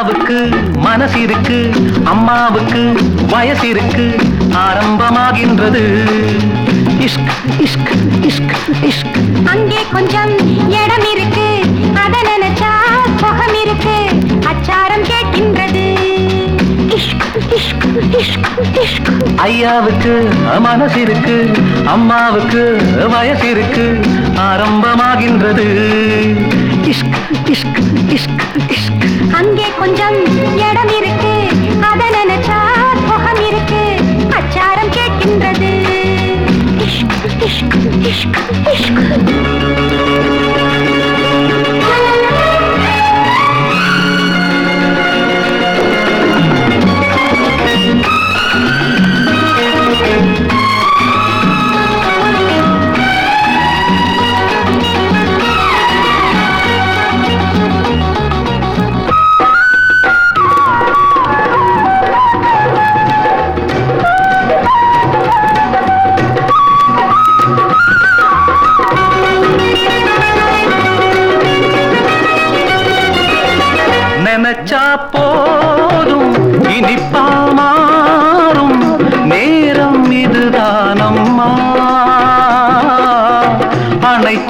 ஐயாவுக்கு மனசு இருக்கு அம்மாவுக்கு வயசு இருக்கு ஆரம்பமாகின்றது. இஷ்க் இஷ்க் இஷ்க் இஷ்க். அங்கே கொஞ்சம் இடம் இருக்கு அத நினைச்சா சுகம் இருக்கு அச்சாரம் கேட்கின்றது. ஐயாவுக்கு மனசு இருக்கு அம்மாவுக்கு வயசு இருக்கு ஆரம்பமாகின்றது. இஷ்க் இஷ்க்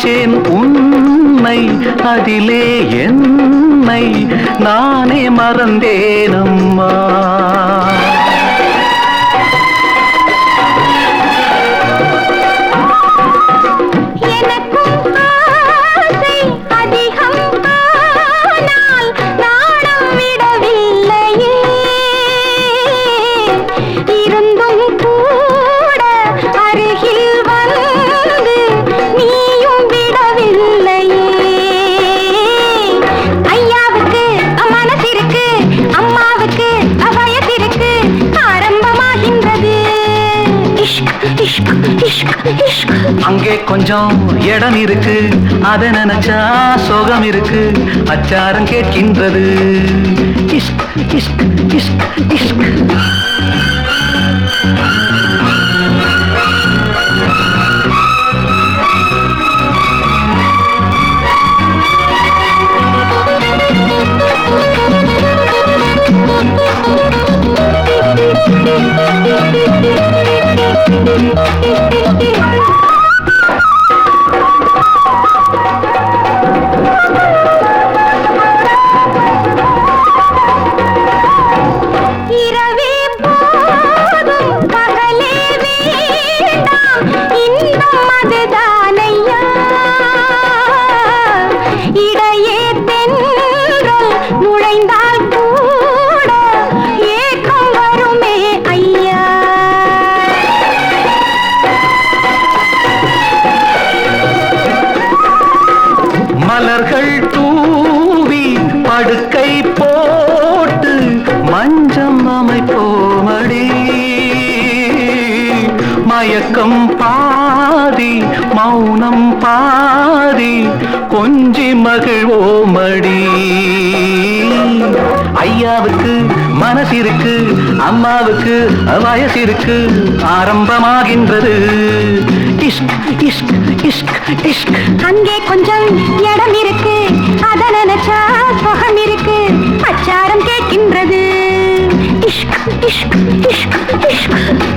அணைச்சேன் உன்னை அதிலே என்னை நானே மறந்தேனம்மா. அங்கே கொஞ்சம் இடம் இருக்கு. அத நினைச்சா சோகம் இருக்கு. அச்சாரம் கேட்கின்றது. இஷ்க் இஷ்க் இஷ்க் இஷ்க். Thank you. மயக்கம் பாதி மௌனம் பாதி கொஞ்சி மகிழ்வோமடி ஐயாவுக்கு மனசிருக்கு அம்மாவுக்கு வயசிருக்கு ஆரம்பமாகின்றது. இஷ்க் இஷ்க் இஷ்க் இஷ்க். அங்கே கொஞ்சம் இடம் இருக்கு அத நினைச்சா சுகம் இருக்கு அச்சாரம் கேட்கின்றது. இஷ்க் இஷ்க் இஷ்க் இஷ்க்.